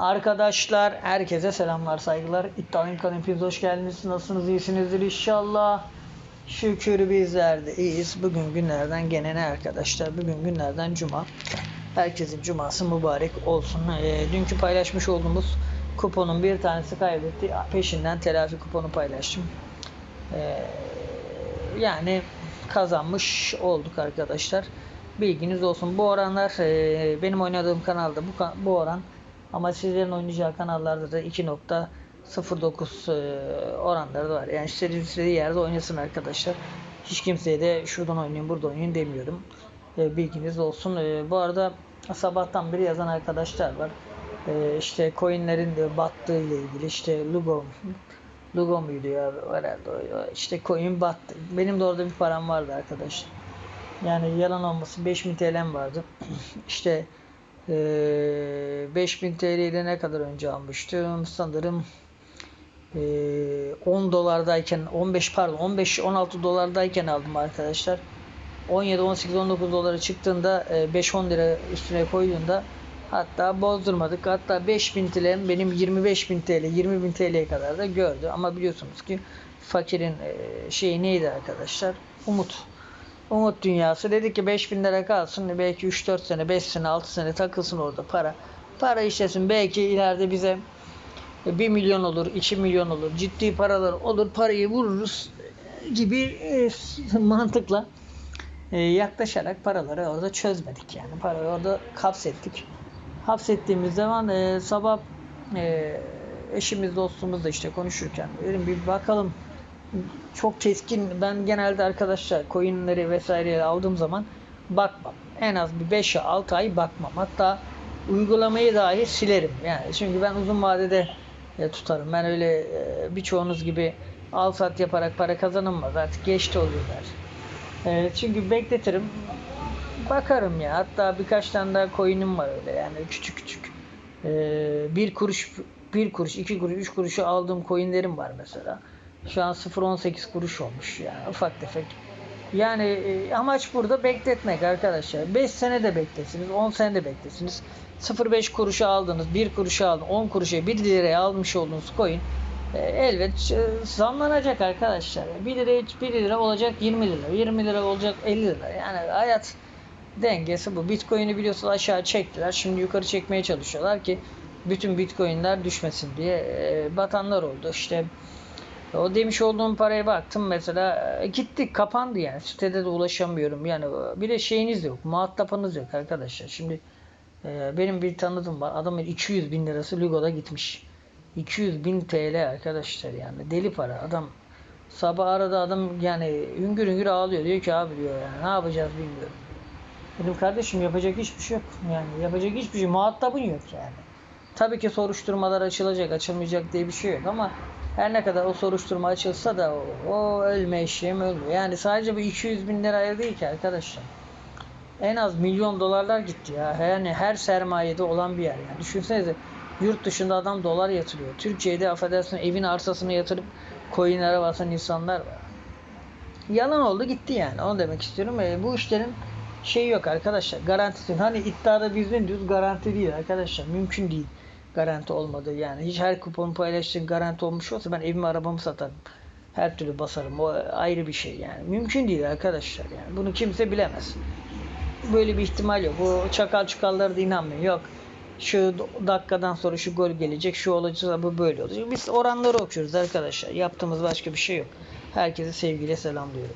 Arkadaşlar herkese selamlar saygılar. İddialı İmkan hepiniz hoş geldiniz. Nasılsınız iyisinizdir inşallah. Şükür bizler de iyiyiz. Bugün günlerden gene ne arkadaşlar? Bugün günlerden cuma. Herkesin cuması mübarek olsun. Ee, dünkü paylaşmış olduğumuz kuponun bir tanesi kaybetti. Peşinden telafi kuponu paylaştım. Ee, yani kazanmış olduk arkadaşlar. Bilginiz olsun. Bu oranlar e, benim oynadığım kanalda bu bu oran ama sizlerin oynayacağı kanallarda da 2.09 e, oranları da var. Yani istediği istediği yerde oynasın arkadaşlar. Hiç kimseye de şuradan oynayın burada oynayın demiyorum. E, bilginiz olsun. E, bu arada sabahtan beri yazan arkadaşlar var. İşte coinlerin de battığı ile ilgili işte Lugo Lugo muydu ya herhalde işte coin battı. Benim de orada bir param vardı arkadaşlar. Yani yalan olmasın 5000 TL'm vardı. işte eee 5000 TL'yi de ne kadar önce almıştım? Sanırım eee 10 dolardayken 15 pardon 15 16 dolardayken aldım arkadaşlar. 17 18 19 dolara çıktığında e, 5-10 lira üstüne koyduğunda hatta bozdurmadık. Hatta 5000 TL'm benim 25.000 TL 20.000 TL'ye kadar da gördü. Ama biliyorsunuz ki fakirin e, şeyi neydi arkadaşlar? Umut. Umut dünyası. Dedi ki 5000 lira kalsın. Belki 3-4 sene, 5 sene, 6 sene takılsın orada para. Para işlesin. Belki ileride bize 1 milyon olur, 2 milyon olur. Ciddi paralar olur. Parayı vururuz gibi e, mantıkla e, yaklaşarak paraları orada çözmedik yani. Parayı orada hapsettik. Hapsettiğimiz zaman e, sabah e, eşimiz dostumuzla işte konuşurken dedim bir bakalım çok keskin ben genelde arkadaşlar coinleri vesaireleri aldığım zaman bakmam. En az bir 5-6 ay bakmam. Hatta uygulamayı dahi silerim. Yani çünkü ben uzun vadede e, tutarım. Ben öyle e, birçoğunuz gibi al sat yaparak para kazanılmaz. Artık geçti o günler. E, çünkü bekletirim. Bakarım ya. Hatta birkaç tane daha coin'im var öyle yani küçük küçük. Bir kuruş, bir kuruş, iki kuruş, üç kuruşu aldığım coin'lerim var mesela. Şu an 0.18 kuruş olmuş yani ufak tefek. Yani e, amaç burada bekletmek arkadaşlar. 5 sene de beklesiniz, 10 sene de beklesiniz. 0.5 kuruşa aldınız, 1 kuruşa aldınız, 10 kuruşa 1 liraya almış olduğunuz coin e, elbet e, zamlanacak arkadaşlar. 1 lira 1 lira olacak 20 lira, 20 lira olacak 50 lira. Yani hayat dengesi bu. Bitcoin'i biliyorsunuz aşağı çektiler. Şimdi yukarı çekmeye çalışıyorlar ki bütün Bitcoin'ler düşmesin diye e, batanlar oldu. İşte o demiş olduğum paraya baktım mesela e, gittik kapandı yani. Sitede de ulaşamıyorum. Yani bir de şeyiniz yok muhatapınız yok arkadaşlar. Şimdi e, benim bir tanıdığım var adamın 200 bin lirası Lugo'da gitmiş. 200 bin TL arkadaşlar yani deli para. Adam sabah arada adam yani hüngür hüngür ağlıyor. Diyor ki abi diyor yani ne yapacağız bilmiyorum. Dedim kardeşim yapacak hiçbir şey yok. Yani yapacak hiçbir şey muhatabın yok yani. Tabii ki soruşturmalar açılacak, açılmayacak diye bir şey yok ama her ne kadar o soruşturma açılsa da o, o ölme eşeğim ölmüyor. Yani sadece bu 200 bin liraya değil ki arkadaşlar. En az milyon dolarlar gitti ya. Yani her sermayede olan bir yer. Yani düşünsenize yurt dışında adam dolar yatırıyor. Türkiye'de affedersin evin arsasını yatırıp coinlere basan insanlar var. Yalan oldu gitti yani. Onu demek istiyorum. E, bu işlerin şey yok arkadaşlar. Garantisi. Hani iddiada biz ne diyoruz? Garanti değil arkadaşlar. Mümkün değil. Garanti olmadı yani. Hiç her kupon paylaştığın garanti olmuş olsa ben evimi arabamı satarım. Her türlü basarım. O ayrı bir şey yani. Mümkün değil arkadaşlar yani. Bunu kimse bilemez. Böyle bir ihtimal yok. Bu çakal çukalları da inanmıyor. Yok. Şu dakikadan sonra şu gol gelecek, şu olacak, bu böyle olacak. Biz oranları okuyoruz arkadaşlar. Yaptığımız başka bir şey yok. Herkese sevgiyle selamlıyorum.